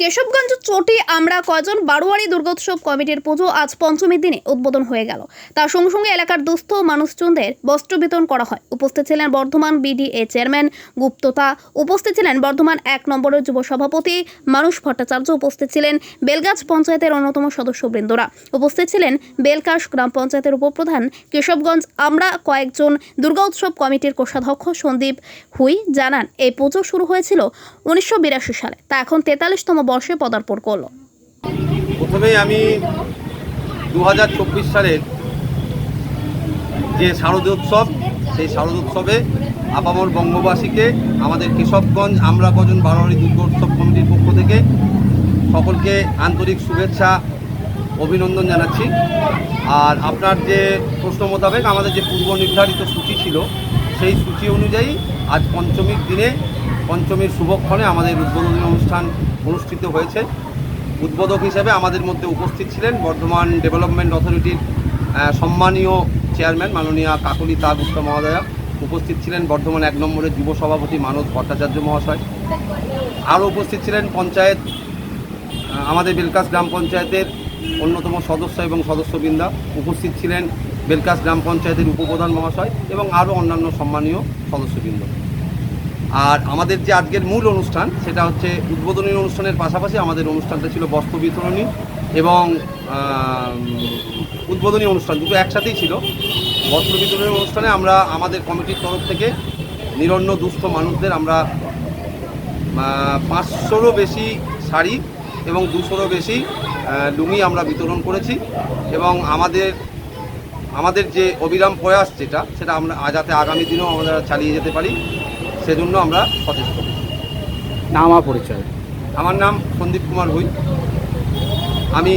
কেশবগঞ্জ চটি আমরা কজন বারোয়ারি দুর্গোৎসব কমিটির পুজো আজ পঞ্চমীর দিনে উদ্বোধন হয়ে গেল। তার সঙ্গে সঙ্গে এলাকার দুস্থ মানুষজনদের বস্ত্র বিতরণ করা হয়। উপস্থিত ছিলেন বর্ধমান বিডিএ চেয়ারম্যান গুপ্ততা উপস্থিত ছিলেন বর্ধমান এক নম্বরের যুব সভাপতি মানুষ ভট্টাচার্য। উপস্থিত ছিলেন বেলগাছ পঞ্চায়েতের অন্যতম সদস্যবৃন্দরা। উপস্থিত ছিলেন বেলকাশ গ্রাম পঞ্চায়েতের উপপ্রধান কেশবগঞ্জ। আমরা কয়েকজন দুর্গা উৎসব কমিটির কোষাধ্যক্ষ সন্দীপ হুই জানান, এই পুজো শুরু হয়েছিল উনিশশো বিরাশি সালে। তা এখন তেতাল্লিশতম বর্ষে পদার্পণ করল। প্রথমেই আমি দু হাজার চব্বিশ সালের যে শারদোৎসব সেই শারদোৎসবে আপামর বঙ্গবাসীকে আমাদের কেশবগঞ্জ আমরা কজন বারোয়ারি দুর্গোৎসব কমিটির পক্ষ থেকে সকলকে আন্তরিক শুভেচ্ছা, অভিনন্দন জানাচ্ছি। আর আপনার যে প্রশ্ন মোতাবেক আমাদের যে পূর্ব নির্ধারিত সূচি ছিল সেই সূচি অনুযায়ী আজ পঞ্চমীর দিনে, পঞ্চমীর শুভক্ষণে আমাদের উদ্বোধনী অনুষ্ঠান অনুষ্ঠিত হয়েছে। উদ্বোধক হিসেবে আমাদের মধ্যে উপস্থিত ছিলেন বর্ধমান ডেভেলপমেন্ট অথরিটির সম্মানীয় চেয়ারম্যান মাননীয়া কাকলি তা গুপ্তা মহোদয়া। উপস্থিত ছিলেন বর্ধমান এক নম্বরের যুব সভাপতি মানস ভট্টাচার্য মহাশয়। আরও উপস্থিত ছিলেন পঞ্চায়েত আমাদের বেলকাস গ্রাম পঞ্চায়েতের অন্যতম সদস্য এবং সদস্যবৃন্দা। উপস্থিত ছিলেন বেলকাস গ্রাম পঞ্চায়েতের উপপ্রধান মহাশয় এবং আরও অন্যান্য সম্মানীয় সদস্যবৃন্দ। আর আমাদের যে আজকের মূল অনুষ্ঠান, সেটা হচ্ছে উদ্বোধনী অনুষ্ঠানের পাশাপাশি আমাদের অনুষ্ঠানটা ছিল বস্ত্র বিতরণী এবং উদ্বোধনী অনুষ্ঠান, দুটো একসাথেই ছিল। বস্ত্র বিতরণী অনুষ্ঠানে আমরা আমাদের কমিটির তরফ থেকে নিরন্ন দুস্থ মানুষদের আমরা পাঁচশোরও বেশি শাড়ি এবং দুশোরও বেশি লুঙ্গি আমরা বিতরণ করেছি এবং আমাদের আমাদের যে অবিরাম প্রয়াস যেটা সেটা আমরা যাতে আগামী দিনেও আমরা চালিয়ে যেতে পারি সেজন্য আমরা সচেষ্ট। নামা পরিচয়? আমার নাম সন্দীপ কুমার ভুই। আমি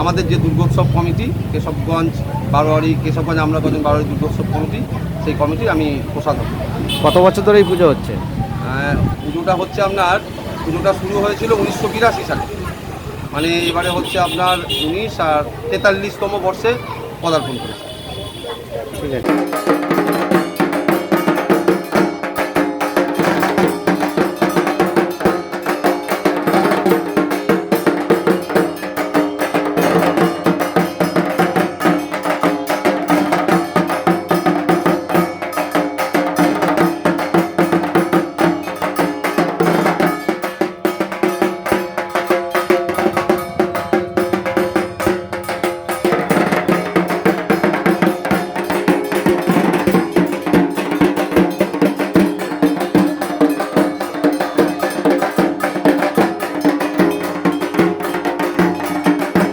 আমাদের যে দুর্গোৎসব কমিটি কেশবগঞ্জ বারোয়ারি কেশবগঞ্জ আমরা কজন বারোয়ারি দুর্গোৎসব কমিটি সেই কমিটির আমি প্রসাধক কত বছর ধরে এই পুজো হচ্ছে? পুজোটা হচ্ছে আপনার পুজোটা শুরু হয়েছিল উনিশশো বিরাশি সালে। মানে এবারে হচ্ছে আপনার উনিশ আর তেতাল্লিশতম বর্ষে পদার্পণ করেছে। ঠিক আছে।